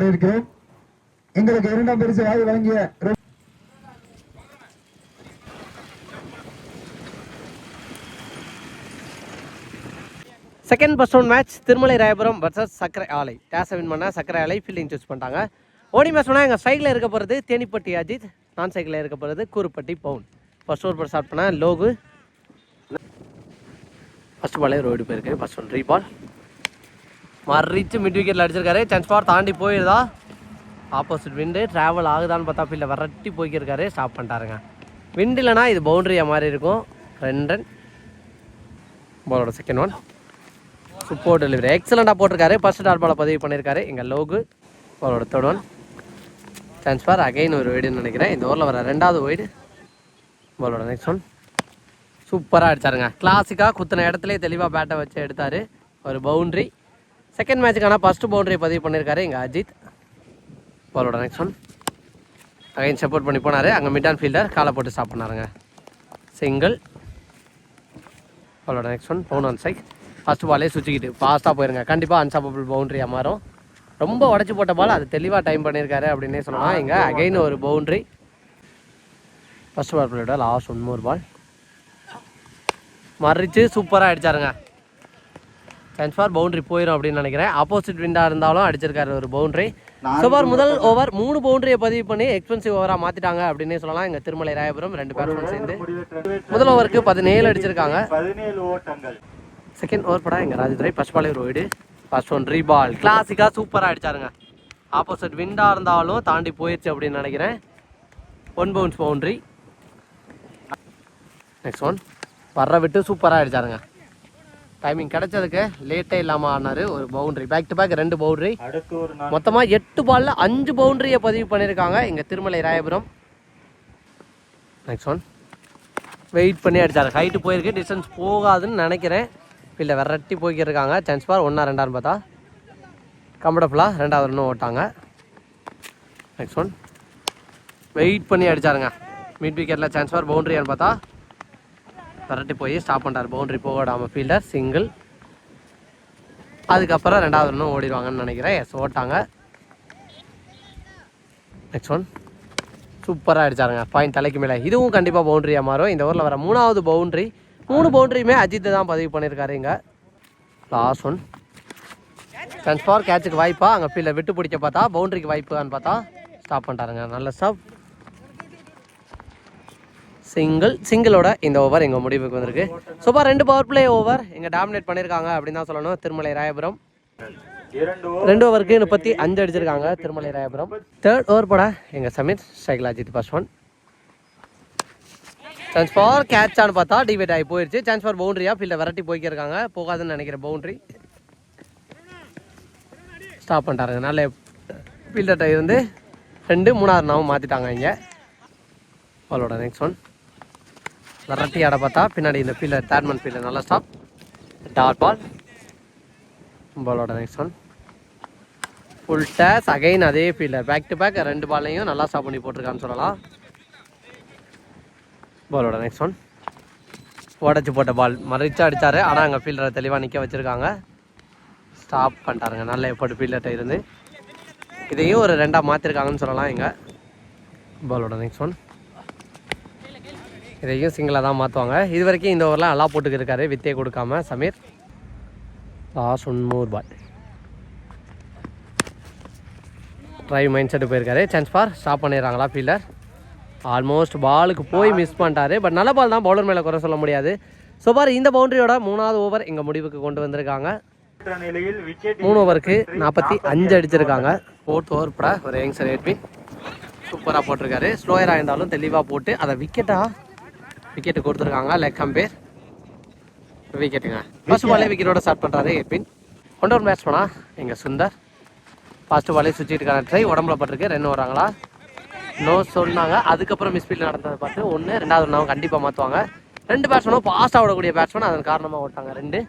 இருக்கிறோம் எங்களுக்கு இரண்டாம் பரிசு வாங்கி வழங்கிய second first one match Tirumalai Rayapuram versus சக்கரை ஆலை. டேஸை வின் பண்ண சக்கரை ஆலை ஃபீல்டிங் சூஸ் பண்ணிட்டாங்க. ஓடி மேட்ச் சொன்னால் எங்கள் சைக்கிளில் இருக்க போகிறது தேனிப்பட்டி அஜித் நான் சைக்கிளில் இருக்க போகிறது கூறுப்பட்டி பவுன். ஃபர்ஸ்ட் ஓவர் ஸ்டார்ட் பண்ண லோகு. ஃபஸ்ட் பாலே ரோடு போயிருக்கு. ஃபஸ்ட் ஒன் ரீ பால் மறிச்சு மிட் விக்கெட்டில் அடிச்சிருக்காரு. சான்ஸ் பார் தாண்டி போயிருதா? ஆப்போசிட் விண்டு ட்ராவல் ஆகுதான்னு பார்த்தா ஃபீல்டில் வரட்டி போய்க்கிருக்காரு ஸ்டாப் பண்ணிட்டாருங்க. விண்டு இல்லைனா இது பவுண்டரியாக மாதிரி இருக்கும். ரெண்டு ரன் பாலோட செகண்ட் ஒன் சூப்பர் டெலிவரி எக்ஸலண்டாக போட்டிருக்காரு. ஃபர்ஸ்ட் டாட் பாலை பதிவு பண்ணியிருக்காரு. எங்கள் லோகு. பாலோட third one chance for again ஒரு வைடுன்னு நினைக்கிறேன். இந்த ஊரில் வர ரெண்டாவது வைடு பாலோட நெக்ஸ்ட் ஒன் சூப்பராக அடிச்சாருங்க. கிளாசிக்காக குத்தின இடத்துல தெளிவாக பேட்டை வச்சு எடுத்தார். ஒரு பவுண்ட்ரி செகண்ட் மேட்சுக்கான ஃபஸ்ட்டு பவுண்டரி பதிவு பண்ணியிருக்காரு எங்கள் அஜித். பாலோட நெக்ஸ்ட் ஒன் அகைன் சப்போர்ட் பண்ணி போனார். அங்கே மிட் ஆன் ஃபீல்டர் காலை போட்டு ஸ்டாப் பண்ணாருங்க. சிங்கிள் பாலோட நெக்ஸ்ட் ஒன் பவுன் ஆன் சைக் ஃபர்ஸ்ட் பாலே சுற்றிக்கிட்டு ஃபாஸ்ட்டாக போயிருங்க. கண்டிப்பாக அன்சாப்பபிள் பவுண்ட்ரியாக மாறும். ரொம்ப உடச்சி போட்ட பால் அது தெளிவாக டைம் பண்ணியிருக்காரு அப்படின்னே சொல்லலாம் இங்கே அகைன் ஒரு பவுண்ட்ரி ஃபஸ்ட் பால் பிளேயோட லாஸ்ட் ஒன் மோர் பால் மறிச்சு சூப்பராக அடித்தாருங்க சான்ஸ் ஃபார் பவுண்டரி போயிடும் அப்படின்னு நினைக்கிறேன். ஆப்போசிட் விண்டாக இருந்தாலும் அடிச்சிருக்காரு ஒரு பவுண்டரி சுமார் முதல் ஓவர் மூணு பவுண்டரியை பதிவு பண்ணி எக்ஸ்பென்சிவ் ஓவராக மாற்றிட்டாங்க அப்படின்னே சொல்லலாம். இங்கே திருமலை ராயபுரம் ரெண்டு பேட்ஸ்மேன் சேர்ந்து. முதல் ஓவருக்கு பதினேழு அடிச்சிருக்காங்க. செகண்ட் ஓவர் படா எங்கள் ராஜதுரை? ஃபர்ஸ்ட் பாலே ஒரு வீடு ஃபர்ஸ்ட் ஒன் ரீபால் கிளாசிக்காக சூப்பராக அடிச்சாருங்க. ஆப்போசிட் விண்டாக இருந்தாலும் தாண்டி போயிடுச்சு அப்படின்னு நினைக்கிறேன். One bounce boundary next one வர்ற விட்டு சூப்பராக அடிச்சாருங்க. டைமிங் கிடைச்சதுக்கு லேட்டே இல்லாமல் ஆனார் ஒரு பவுண்டரி பேக் டு பேக் ரெண்டு பவுண்டரி அடுத்து ஒரு நாள் மொத்தமாக எட்டு பால்ல அஞ்சு பவுண்டரியை பதிவு பண்ணியிருக்காங்க இங்கே Thirumalai Rayapuram. Next one wait பண்ணி அடிச்சாரு. ஹைட்டு போயிருக்கு. டிஸ்டன்ஸ் போகாதுன்னு நினைக்கிறேன். இல்லை விரட்டி போய்க்கிருக்காங்க. சான்ஸ் பார் ஒன்றா ரெண்டான்னு பார்த்தா. கம்ஃபர்டபுளாக ரெண்டாவது ரன்னும் ஓட்டாங்க. நெக்ஸ்ட் ஒன் வெயிட் பண்ணி அடிச்சாருங்க. மிட் விக்கெட்டில் சான்ஸ் பார் பவுண்டரியான்னு பார்த்தா விரட்டி போய் ஸ்டாப் பண்ணிட்டார். பவுண்டரி போக விடாமல் ஃபீல்டர் சிங்கிள் அதுக்கப்புறம் ரெண்டாவது ஒன்றும் ஓடிடுவாங்கன்னு நினைக்கிறேன். எஸ் ஓட்டாங்க. நெக்ஸ்ட் ஒன் சூப்பராக அடித்தாருங்க பாயிண்ட் தலைக்கு மேலே. இதுவும் கண்டிப்பாக பவுண்ட்ரியாக மாறும். இந்த ஊரில் வர மூணாவது பவுண்டரி மூணு பவுண்டரியுமே அஜித் தான் பதிவு பண்ணியிருக்காரு இங்கே. லாஸ்ட் ஒன் சான்ஸ் ஃபார் கேட்சுக்கு வாய்ப்பா. அங்கே ஃபீல்டை விட்டு பிடிக்க பார்த்தா பவுண்டரிக்கு வாய்ப்புன்னு பார்த்தா ஸ்டாப் பண்ணிட்டாருங்க. நல்ல ஸ்டாப் சிங்கிள் சிங்கிளோட இந்த ஓவர் எங்கள் முடிவுக்கு வந்திருக்கு. சூப்பர் ரெண்டு பவர் பிளே ஓவர் இங்கே டாமினேட் பண்ணியிருக்காங்க அப்படின்னு தான் சொல்லணும். திருமலை ராயபுரம். ரெண்டு ஓவருக்கு முப்பத்தி அஞ்சு அடிச்சிருக்காங்க. திருமலை ராயபுரம். தேர்ட் ஓவர் போட எங்கள் Sameer cycle Ajith Paswan one chance for கேட்சான்னு பார்த்தா டிவைட் ஆகி போயிடுச்சு சான்ஸ் ஃபார் பவுண்டரியா ஃபீல்டை விரட்டி போய்க்கிருக்காங்க. போகாதுன்னு நினைக்கிற பவுண்டரி ஸ்டாப் பண்ணிட்டாருங்க நல்ல ஃபீல்டர்கிட்ட இருந்து ரெண்டு மூணாவது நாவும் மாற்றிட்டாங்க இங்கே. பாலோட நெக்ஸ்ட் ஒன் வரட்டி ஆட பார்த்தா பின்னாடி இந்த ஃபீல்டர் தேர்ட்மன் ஃபீல்டர் நல்லா ஸ்டாப் டாட் பால் பாலோட next one full toss again அதே ஃபீல்டர் பேக் டு பேக் ரெண்டு பாலையும் நல்லா ஸ்டாப் பண்ணி போட்டிருக்கான்னு சொல்லலாம். பாலோட நெக்ஸ்ட் ஒன் உடச்சி போட்ட பால் மறைச்சா அடித்தார் ஆனால் அங்கே ஃபீல்டரை தெளிவாக நிற்க வச்சுருக்காங்க. ஸ்டாப் பண்ணிட்டாருங்க. நல்ல எஃபர்ட் ஃபீல்டர்கிட்ட இருந்து. இதையும் ஒரு ரெண்டாக மாற்றிருக்காங்கன்னு சொல்லலாம் இங்கே. பாலோட நெக்ஸ்ட் ஒன் இதையும் சிங்கிளாக தான் மாற்றுவாங்க இது வரைக்கும் இந்த ஊரெலாம் நல்லா போட்டுக்கிருக்காரு வித்தே கொடுக்காம Sameer. Last one more drive mind set போயிருக்காரு. சான்ஸ் ஃபார் ஸ்டாப் பண்ணிடுறாங்களா ஃபீல்டர் ஆல்மோஸ்ட் பாலுக்கு போய் மிஸ் பண்ணிட்டாரு. பட் நல்ல பால் தான் பவுலர் மேலே குறை சொல்ல முடியாது. ஸோ பார் இந்த பவுண்டரியோட மூணாவது ஓவர் எங்கள் முடிவுக்கு கொண்டு வந்திருக்காங்க. மூணு ஓவருக்கு நாற்பத்தி அஞ்சு அடிச்சிருக்காங்க. ஃபோர்த் ஓவர் பட ஒரு யங்ஸ்டர் ஏட்பின் சூப்பராக போட்டிருக்காரு. ஸ்லோயராக இருந்தாலும் தெளிவாக போட்டு அதை விக்கெட்டாக விக்கெட்டு கொடுத்துருக்காங்க. லெக் கம்பேர் விக்கெட்டுங்க ஃபர்ஸ்ட் பாலே விக்கெட்டோட ஸ்டார்ட் பண்ணுறாரு ஏட்பின் கொண்டு ஒரு பேட்ஸ்மனா எங்கள் சுந்தர். ஃபர்ஸ்ட் பாலே சுற்றிட்டு இருக்காங்க ட்ரை உடம்புல பட்டிருக்கு. ரெண்டு வராங்களா நோ சொன்னாங்க. அதுக்கப்புறம் மிஸ்பீல்ட் நடந்ததை பார்த்து ஒன்று ரெண்டாவது ஒன்றாவும் கண்டிப்பாக மாற்றுவாங்க ரெண்டு பேட்ஸ்மேனும் ஃபாஸ்ட்டாக ஓடக்கூடிய பேட்ஸ்மேன் அதன் காரணமாக ஓட்டாங்க. ரெண்டு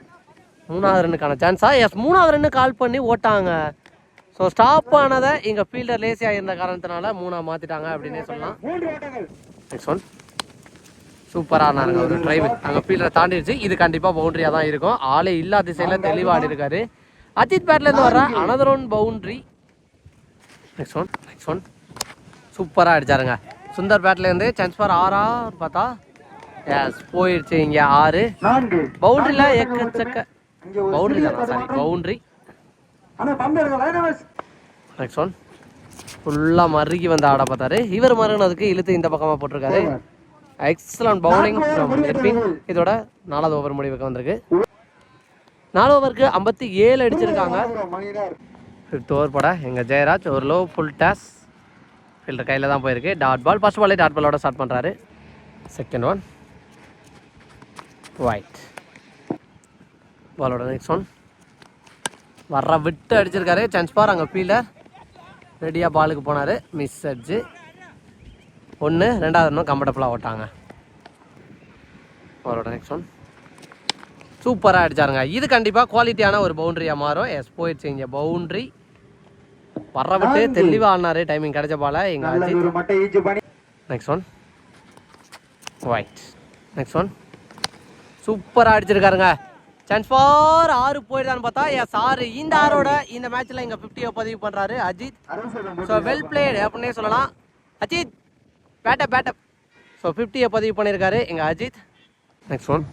மூணாவது ரன்னுக்கான சான்ஸா எஸ் மூணாவது ரன்னு கால் பண்ணி ஓட்டாங்க. ஸோ ஸ்டாப் ஆனதை இங்கே ஃபீல்டர் லேசியாக இருந்த காரணத்தினால மூணா மாற்றிட்டாங்க அப்படின்னே சொல்லலாம். நெக்ஸ்ட் ஒன் சூப்பராக ஆனாருங்க ஒரு டிரைவ் அங்கே ஃபீல்டரை தாண்டிடுச்சு இது கண்டிப்பாக பவுண்டரியாக தான் இருக்கும். ஆளே இல்லாத திசையில் தெளிவாக ஆடி இருக்காரு அஜித் பேட்லேருந்து வர another one boundary next one next one சூப்பராக அடிச்சாருங்க. சுந்தர் பேட்லேருந்து சான்ஸ் ஃபார் ஆறா பார்த்தா எஸ் போயிடுச்சு இங்கே ஆறு. பவுண்டரியில் எக்கச்சக்க பவுண்டரி தானா சாரி பவுண்டரி நெக்ஸ்ட் ஒன் ஃபுல்லாக மறுகி வந்து ஆட பார்த்தாரு. இவர் மறுனதுக்கு இழுத்து இந்த பக்கமாக போட்டிருக்காரு. எக்ஸலன்ட் பவுலிங் இதோட நாலாவது ஓவர் முடிவுக்கு வந்திருக்கு. நாலு ஓவருக்கு ஐம்பத்தி ஏழு அடிச்சிருக்காங்க. ஃபிஃப்த் ஓவர் போட. எங்கள் ஜெயராஜ் ஒரு லோ ஃபுல் டேஸ் ஃபீல்டர் கையில் தான் போயிருக்கு. டாட் பால் ஃபர்ஸ்ட் பாலே டாட் பாலோட ஸ்டார்ட் பண்ணுறாரு செகண்ட் ஒன் ஒயிட் பாலோட நெக்ஸ்ட் ஒன் வர்ற விட்டு அடிச்சிருக்காரு. சான்ஸ் பார் அங்கே ஃபீல்டர் ரெடியாக பாலுக்கு போனார். மிஸ் அடிச்சு ஒன்று ரெண்டாவது இன்னும் கம்ஃபர்டபுளாக ஓட்டாங்க. பாலோட நெக்ஸ்ட் ஒன் சூப்பராக அடிச்சாருங்க. இது கண்டிப்பாக குவாலிட்டியான ஒரு பவுண்டரியாக மாறும். எஸ் போயிடுச்சு இங்கே பவுண்டரி வர்ற விட்டு தெளிவாக ஆடினாரு டைமிங் கிடைச்ச பால. எங்க அஜித். ஒரு மட்டை ஈச்சு பண்ணி. Next one wide next one சூப்பராக அடிச்சிருக்காருங்க. சான்ஸ் ஃபார் ஆறு போயிடுதான்னு பார்த்தா எஸ் ஆறு. இந்த ஆரோட இந்த மேட்ச்சில் இங்கே ஃபிஃப்டியை பதிவு பண்ணுறாரு அஜித். ஸோ வெல் பிளேடு அப்படின்னே சொல்லலாம். அஜித். பேட்டப் பேட்டப் ஸோ ஃபிஃப்டியை பதிவு பண்ணியிருக்காரு எங்கள் அஜித். நெக்ஸ்ட் ஒன்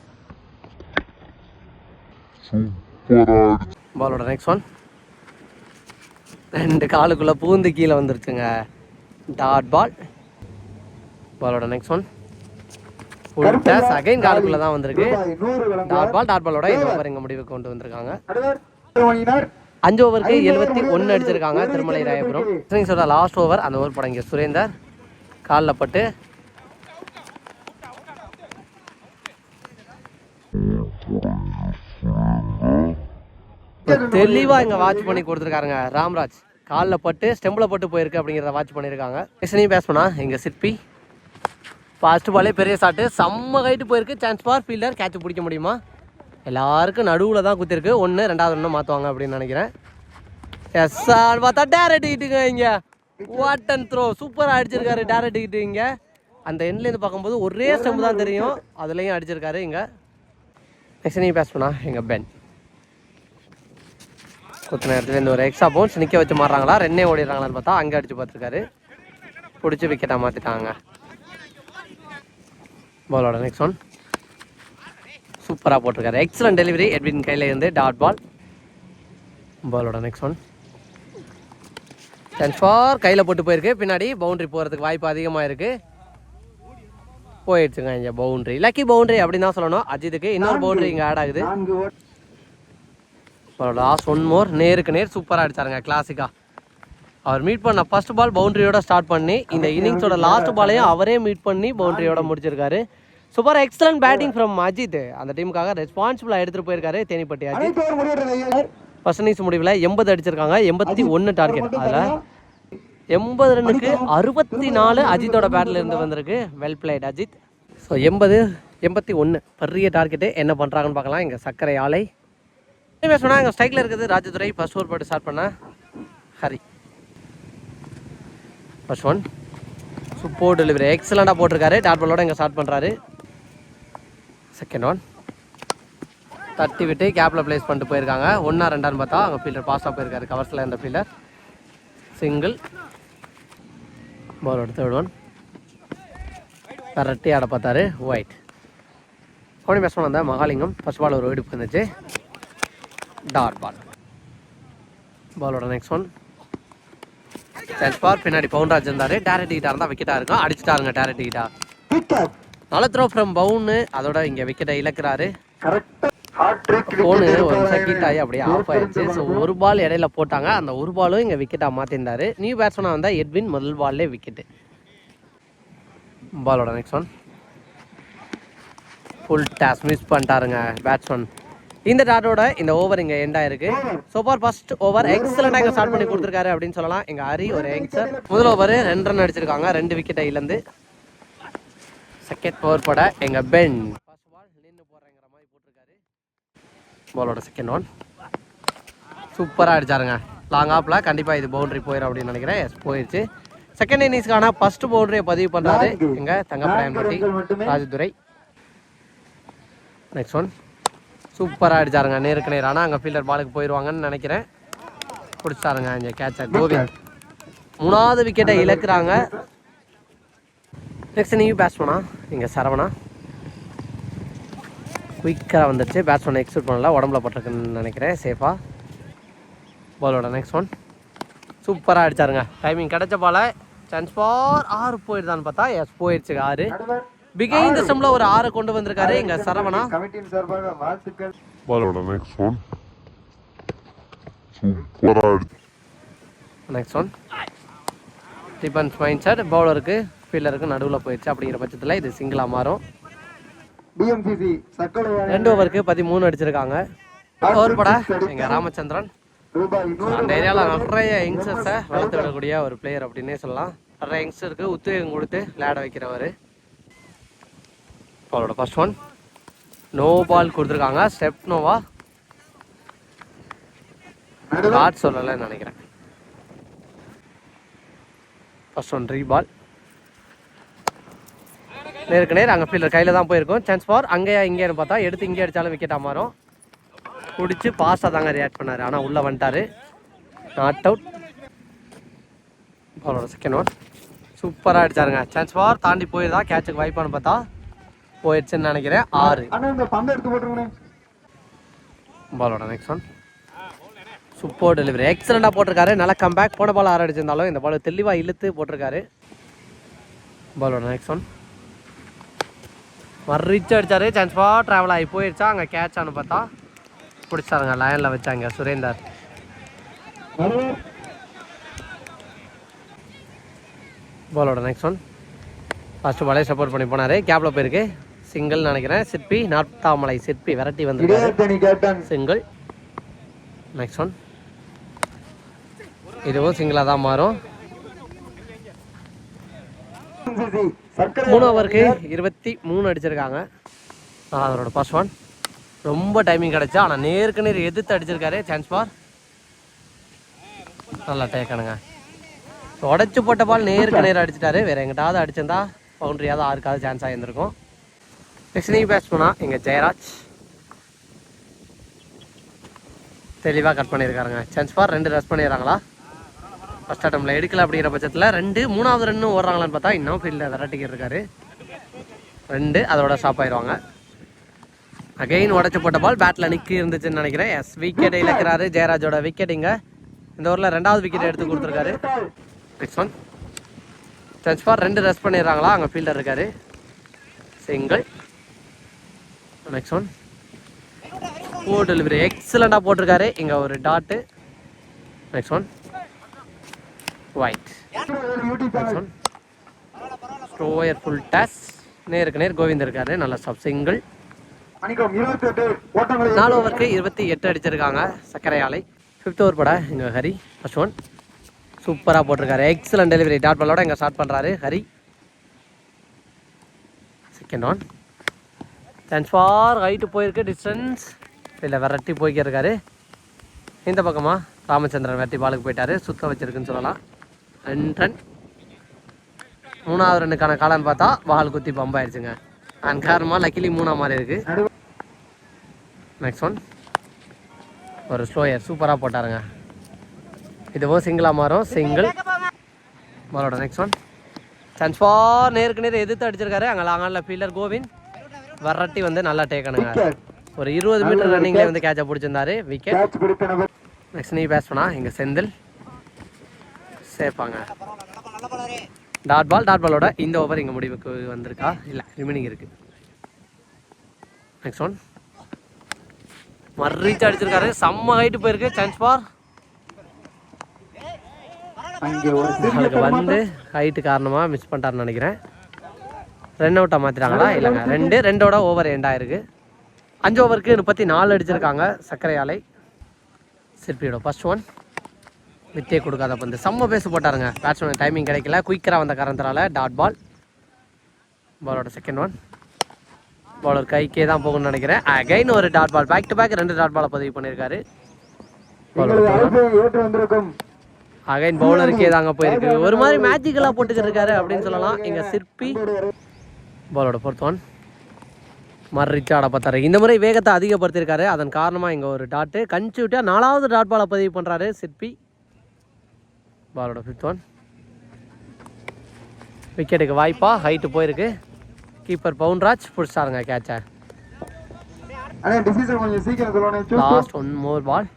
பாலோட நெக்ஸ்ட் ஒன் ரெண்டு காலுக்குள்ளே பூந்து கீழே வந்துருச்சுங்க. டாட் பால் பாலோட நெக்ஸ்ட் ஒன் காலுக்குள்ளே தான் வந்திருக்கு. டாட் பால் டாட் பாலோட இந்த ஓவர் இங்கே முடிவுக்கு கொண்டு வந்திருக்காங்க. அஞ்சு ஓவருக்கு எழுபத்தி ஒன்று அடிச்சிருக்காங்க திருமலை ராயபுரம். இன்னிங்ஸோட லாஸ்ட் ஓவர் அந்த ஓவர் படம் இங்கே சுரேந்தர். காலில் பட்டு தெளிவாக இங்கே வாட்ச் பண்ணி கொடுத்துருக்காருங்க. ராம்ராஜ் காலில் பட்டு ஸ்டெம்பில் பட்டு போயிருக்கு அப்படிங்கிறத வாட்ச் பண்ணியிருக்காங்க எஸ்னையும் பேஸ் பண்ணா எங்கள் சிற்பி ஃபாஸ்ட் பாலே பெரிய ஷாட்டு செம்ம ஹைட்டு போயிருக்கு. சான்ஸ் ஃபார் ஃபீல்டர் கேட்ச் பிடிக்க முடியுமா? எல்லாருக்கும் நடுவில் தான் குத்திருக்கு. ஒன்று ரெண்டாவது ஒன்று மாற்றுவாங்க அப்படின்னு நினைக்கிறேன். எஸ் பார்த்தா டேரக்ட் ஹிட்டுங்க இங்கே. வாட் அண்ட் த்ரோ சூப்பராக அடிச்சிருக்காரு டேரக்ட் இங்கே. அந்த எண்ட்லேருந்து பார்க்கும்போது ஒரே ஸ்டெம்பு தான் தெரியும். அதுலேயும் அடிச்சிருக்காரு இங்கே. நெக்ஸ்ட் நீ பேஸ் பண்ணா எங்கள் பென் குத்தின இடத்துல இந்த ஒரு எக்ஸ்ட்ரா பவுன்ஸ் நிற்க வச்சு மாறுறாங்களா? ரென்னே ஓடிடுறாங்களான்னு பார்த்தா அங்கே அடிச்சு பார்த்துருக்காரு. பிடிச்சி விக்கெட்டாக மாற்றிட்டாங்க பாலோட நெக்ஸ்ட் ஒன் சூப்பராக போட்டிருக்காரு. எக்ஸலன்ட் டெலிவரி எட்வின் கையில் இருந்து டாட் பால் பாலோட நெக்ஸ்ட் ஒன் டென் ஃபார் கையில் போட்டு போயிருக்கு. பின்னாடி பவுண்டரி போகிறதுக்கு வாய்ப்பு அதிகமாக இருக்குது போயிடுச்சுங்க இங்கே பவுண்டரி லக்கி பவுண்டரி அப்படின்னு தான் சொல்லணும். அஜித்துக்கு இன்னொரு பவுண்டரி இங்கே ஆட் ஆகுது. லாஸ்ட் ஒன் மோர் நேருக்கு நேர் சூப்பராக அடிச்சாருங்க கிளாசிக்கா அவர் மீட் பண்ண ஃபர்ஸ்ட் பால் பவுண்டரியோட ஸ்டார்ட் பண்ணி இந்த இன்னிங்ஸோட லாஸ்ட் பாலையும் அவரே மீட் பண்ணி பவுண்டரியோட முடிச்சிருக்காரு. Super excellent batting from Ajith. அந்த டீமுக்காக ரெஸ்பான்சிபிளாக எடுத்துகிட்டு போயிருக்காரு தேனிப்பட்டி அஜித். ஃபர்ஸ்ட் இன்னிங்ஸ் முடிவில் எண்பது அடிச்சிருக்காங்க எண்பத்தி ஒன்று டார்கெட் அதில். எண்பது ரன்னுக்கு அறுபத்தி நாலு அஜித்தோட பேட்டில் இருந்து வந்திருக்கு. Well plate Ajith. ஸோ எண்பது எண்பத்தி ஒன்று பெரிய டார்கெட்டு என்ன பண்ணுறாங்கன்னு பார்க்கலாம். இங்கே சர்க்கரை ஆலை. இனிமேல் சொன்னால் எங்கள் ஸ்ட்ரைக்கில் இருக்குது ராஜதுரை. ஃபர்ஸ்ட் ஓவர் போட்டு ஸ்டார்ட் பண்ண Hari. First one super delivery எக்ஸலண்ட்டாக போட்டிருக்காரு. டாட் பாலோட இங்கே ஸ்டார்ட் பண்ணுறாரு செகண்ட் ஒன் தட்டி விட்டு கேப்பில் ப்ளேஸ் பண்ணிட்டு போயிருக்காங்க. ஒன்றா ரெண்டான்னு பார்த்தா அங்கே ஃபீல்டர் பாஸாக போயிருக்காரு. கவர்ஸில் இருந்த ஃபீல்டர் சிங்கிள் பாலோட தேர்ட் ஒன் கரெக்டி ஆட பார்த்தாரு ஒயிட் அப்படி பேசணும் வந்த மகாலிங்கம் ஃபர்ஸ்ட் பால் ஒரு வெடிப்பு இருந்துச்சு டாட் பால் பாலோட நெக்ஸ்ட் ஒன் சான்ஸ் பார் பின்னாடி பவுண்டராஜ் இருந்தார் டேரக்ட் ஹீட்டாக இருந்தால் விக்கெட்டாக இருக்கும் அடிச்சிட்டாருங்க டேரக்ட் விக்கெட் நல்ல த்ரோ ஃப்ரம் பவுன்னு அதோட இங்கே விக்கெட்டை இழக்கிறாரு. கரெக்ட் ஹார்ட் ட்ரிக் ஃபோனு ஒரு ஆகி அப்படியே ஆஃப் ஆயிடுச்சு ஸோ ஒரு பால் இடையில போட்டாங்க. அந்த ஒரு பாலும் இங்கே விக்கெட்டாக மாற்றிருந்தாரு நியூ பேட்ஸ்மேனாக வந்தால் எட்வின் முதல் பால்லே விக்கெட்டு பாலோட next one full toss miss பண்ணிட்டாருங்க batsman இந்த டாட்டோட இந்த ஓவர் இங்கே எண்ட் ஆயிருக்கு. ஸோ ஃபார் ஃபர்ஸ்ட் ஓவர் எக்ஸலண்டாக இங்கே ஸ்டார்ட் பண்ணி கொடுத்துருக்காரு அப்படின்னு சொல்லலாம். எங்கள் ஹரி ஒரு எக்ஸர் முதல் ஓவர் ரெண்டு ரன் அடிச்சிருக்காங்க. ரெண்டு விக்கெட்டை இழந்து. செகண்ட் ஓவர் போட எங்கள் பென் ஃபர்ஸ்ட் பால் நின்று போடுறேங்கிற மாதிரி போட்டிருக்காரு பாலோட செகண்ட் ஒன் சூப்பராக அடிச்சாருங்க. லாங் ஆப்பில் கண்டிப்பாக இது பவுண்டரி போயிடும் அப்படின்னு நினைக்கிறேன். எஸ் போயிடுச்சு செகண்ட் இன்னிங்ஸ்க்கான ஃபர்ஸ்ட் பவுண்டரியை பதிவு பண்ணுறாரு எங்க தங்கப்படாயம்பட்டி ராஜதுரை. நெக்ஸ்ட் ஒன் சூப்பராக அடிச்சாருங்க. நேருக்கு நேர். ஆனால் அங்கே ஃபீல்டர் பாலுக்கு போயிடுவாங்கன்னு நினைக்கிறேன். பிடிச்சாருங்க இங்கே கேட்சர் கோவிந்த். மூணாவது விக்கெட்டை இழக்கிறாங்க. நெக்ஸ்ட் நீ பேட்ஸ்மேனா இங்கே சரவணா. குயிக்காக வந்துருச்சு. பேட்ஸ்மேன் எக்ஸ்பெக்ட் பண்ணல. உடம்புல பட்டிருக்குன்னு நினைக்கிறேன். சேஃபாக பாலோட நெக்ஸ்ட் ஒன் சூப்பராக அடிச்சாருங்க. டைமிங் கிடைச்ச பால சான்ஸ் ஃபார் ஆறு போயிடுதான்னு பார்த்தா எஸ் போயிடுச்சு ஆறு. பிகைன் த ஸ்டெம்ல ஒரு ஆறு கொண்டு வந்திருக்காரு இங்க Saravana. Ballora next one. Super next one defence mind set பவுலருக்கு ஃபீல்டருக்கு நடுவில் போயிடுச்சு அப்படிங்கிற பட்சத்தில் இது சிங்கிளாக மாறும். டிஎம்சிசி சக்கரை ரெண்டு ஓவருக்கு பதிமூணு அடிச்சிருக்காங்க. ஓவர் பட. எங்க ராமச்சந்திரன். அந்த ஏரியாவில் நிறைய யங்ஸ்டர்ஸை வளர்த்து விடக்கூடிய ஒரு பிளேயர் அப்படின்னே சொல்லலாம். நிறைய யங்ஸ்டருக்கு உத்வேகம் கொடுத்து விளையாட வைக்கிறவர். அவரோட ஃபர்ஸ்ட் ஒன் நோ பால் கொடுத்துருக்காங்க. ஸ்டெப் நோவா சொல்லலைன்னு நினைக்கிறேன். ஃபர்ஸ்ட் ஒன் ரீ பால் நேருக்கு நேர் அங்கே ஃபீல்டர் கையில் தான் போயிருக்கும். சான்ஸ் ஃபார் அங்கேயா இங்கேன்னு பார்த்தா எடுத்து இங்கே அடித்தாலும் விக்கெட்டாக மாறும் பிடிச்சி பாஸாக தாங்க ரியாக்ட் பண்ணார். ஆனால் உள்ளே வந்துட்டாரு. நாட் அவுட் அவரோட செகண்ட் ஒன் சூப்பராக அடிச்சாருங்க. சான்ஸ் ஃபார் தாண்டி போயிருந்தா கேட்சுக்கு வாய்ப்பான்னு பார்த்தா போயிடுச்சுன்னு நினைக்கிறேன். ஆறு. பாலோட நெக்ஸ்ட் ஒன் சூப்பர் டெலிவரி எக்ஸலண்டாக போட்டிருக்காரு. நல்லா கம்பேக் போன பால் ஆறு அடிச்சிருந்தாலும் இந்த பால் தெளிவாக இழுத்து போட்டிருக்காரு. பாலோட நெக்ஸ்ட் ஒன் மறிச்சு அடிச்சாரு. சான்ஸ் பா ட்ராவல் ஆகி போயிடுச்சா அங்கே கேட்ச் ஆனு பார்த்தா. பிடிச்சாருங்க லைனில் வச்சாங்க சுரேந்தர். பாலோட நெக்ஸ்ட் ஒன் ஃபர்ஸ்ட் பாலே சப்போர்ட் பண்ணி போனார். கேப்பில் போயிருக்கு. சிங்கிள் நினைக்கிறேன். சிற்பி நாட்டாமலை சிற்பி விரட்டி கேப்டன். சிங்கிள் நெக்ஸ்ட் ஒன் இதுவும் சிங்கிளாக தான் மாறும். மூணு ஓவருக்கு இருபத்தி மூணு அடிச்சிருக்காங்க. அதான் அவரோட ஃபர்ஸ்ட் ஒன் ரொம்ப டைமிங் கிடச்சா ஆனால் நேருக்கு நேர் எதிர்த்து அடிச்சிருக்காரு. சான்ஸ் பார் நல்லா டேக்கணுங்க உடச்சி போட்ட பால் நேருக்கு நேர் அடிச்சிட்டாரு. வேற எங்கிட்டாவது அடிச்சிருந்தா பவுண்டரியாவது ஆறுக்காவது சான்ஸ் ஆகியிருந்திருக்கும் நெக்ஸ்ட் நீ பேட்ஸ் பண்ணா இங்கே ஜெயராஜ். தெளிவாக கட் பண்ணியிருக்காருங்க சான்ஸ் ஃபார் ரெண்டு ரஸ் பண்ணிடுறாங்களா? ஃபஸ்ட் அட்டம்ல எடுக்கல அப்படிங்கிற பட்சத்தில் ரெண்டு மூணாவது ரன்னு ஓடுறாங்களான்னு பார்த்தா இன்னும் ஃபீல்டில் விரட்டிக்கிட்டு இருக்காரு ரெண்டு அதோட ஸ்டாப் ஆயிடுவாங்க. அகைன் உடச்சி போட்ட பால் பேட்டில் நிற்கி இருந்துச்சுன்னு நினைக்கிறேன். எஸ் விக்கெட் இழக்கிறாரு ஜெயராஜோட விக்கெட் இங்கே. இந்த ஓவரில் ரெண்டாவது விக்கெட் எடுத்து கொடுத்துருக்காரு. நெக்ஸ்ட் ஒன் டச் ஃபார் ரெண்டு ரெஸ்ட் பண்ணிடுறாங்களா? அங்கே ஃபீல்டர் இருக்காரு. சிங்கிள் நெக்ஸ்ட் ஒன் ஓ டெலிவரி எக்ஸலண்ட்டாக போட்டிருக்காரு. இங்கே ஒரு டாட்டு நெக்ஸ்ட் ஒன் ஒயிட் ஸ்டோயர் ஃபுல் டஸ் நேருக்கு நேர் கோவிந்த் இருக்காரு. நல்ல ஸ்டாப் சிங்கிள் நாலு ஓவருக்கு இருபத்தி எட்டு அடிச்சிருக்காங்க. சர்க்கரை ஆலை. ஃபிஃப்த் ஓவர் பட இங்கே ஹரி ஃபர்ஸ்ட் ஒன் சூப்பராக போட்டிருக்காரு. எக்ஸலண்ட் டெலிவரி டாட் பாலோட இங்கே ஸ்டார்ட் பண்ணுறாரு Hari. Second one chance for height போயிருக்கு. டிஸ்டன்ஸ் இல்லை விரட்டி போய்க்கிருக்காரு இந்த பக்கமா ராமச்சந்திரன் வெட்டி பாலுக்கு போயிட்டாரு. சுத்த வச்சிருக்குன்னு சொல்லலாம். ரெண்டு ரன் மூணாவது ரன்னுக்கான காலன்னு பார்த்தா வால் குத்தி பம்ப் ஆயிடுச்சுங்க. அண்ட் காரணமாக லக்கிலி மூணா மாதிரி இருக்கு. நடுவர் நெக்ஸ்ட் ஒன் ஒரு ஸ்லோயர் சூப்பராக போட்டாருங்க. இதுவும் சிங்கிளாக மாறும். சிங்கிள் பாலோட நெக்ஸ்ட் ஒன் சான்ஸ் ஃபார் நேருக்கு நேர் எதிர்த்து அடிச்சிருக்காரு. அங்கே லாங்கானில் ஃபீல்டர் கோவிந்த். வரட்டி வந்து நல்லா டேக்கணுங்க ஒரு இருபது மீட்டர் ரன்னிங்லேயே வந்து கேட்சை பிடிச்சிருந்தாரு. விக்கெட் நெக்ஸ்ட் நீ பண்ணா. இங்கே செந்தில். சேஃபாங்க டாட் பால் டாட் பாலோட இந்த ஓவர் இங்கே முடிவுக்கு வந்திருக்கா? இல்லை ரிமைனிங் இருக்கு. நெக்ஸ்ட் ஒன் மர்ரீச் அடிச்சிருக்காரு. செம்ம ஹைட்டு போயிருக்கு. சான்ஸ் சிறிய அதுக்கு வந்து ஹைட்டு காரணமாக மிஸ் பண்ணிட்டாருன்னு நினைக்கிறேன். ரன் அவுட்டாக மாற்றிட்டாங்களா இல்லைங்க. ரெண்டு ரெண்டோட ஓவர் எண்ட் ஆயிருக்கு. அஞ்சு ஓவருக்கு முப்பத்தி நாலு அடிச்சிருக்காங்க சர்க்கரை ஆலை சிற்பியோட ஃபர்ஸ்ட் ஒன் வித்தே கொடுக்காத பந்து செம்ம பேசு போட்டாருங்க. பேட்ஸ்மேன் டைமிங் கிடைக்கல. குயிக்கராக வந்த காரணத்தினால டாட் பால் பாலோட செகண்ட் ஒன் பாலர் கைக்கே தான் போகணும்னு நினைக்கிறேன். அகைன் ஒரு dot ball back to back ரெண்டு டாட் பாலை பதிவு பண்ணியிருக்காரு. அகைன் பவுலருக்கே தாங்க போயிருக்கு. ஒரு மாதிரி மேஜிக்கலாக போட்டுக்கிட்டு இருக்காரு அப்படின்னு சொல்லலாம். எங்க சிற்பி. பாலோட ஃபோர்த் ஒன் மர்ரிச்சு ஆட பார்த்தாரு. இந்த முறை வேகத்தை அதிகப்படுத்தியிருக்காரு. அதன் காரணமாக இங்கே ஒரு டாட்டு கஞ்சி விட்டா நாலாவது டாட் பாலை பதிவு பண்ணுறாரு சிற்பி. பாலோட ஃபிஃப்த் ஒன் விக்கெட்டுக்கு வாய்ப்பா ஹைட்டு போயிருக்கு. கீப்பர் பவுன்ராஜ் பிடிச்சாருங்க கேட்சை லாஸ்ட் ஒன் மோர் பால்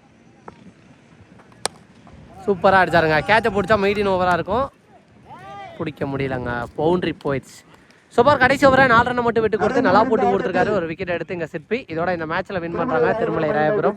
சூப்பராக அடிச்சாருங்க. கேட்சை பிடிச்சா மெய்டின் ஓவராக இருக்கும். பிடிக்க முடியலங்க. பவுண்ட்ரி போயிடுச்சு. சூப்பர் கடைசி ஓவரை நாலு ரன் மட்டும் விட்டு கொடுத்து நல்லா போட்டு கொடுத்துருக்காரு. ஒரு விக்கெட் எடுத்து இங்கே சிற்பி. இதோட இந்த மேட்ச்சில் வின் பண்ணுறாங்க திருமலை ராயபுரம்.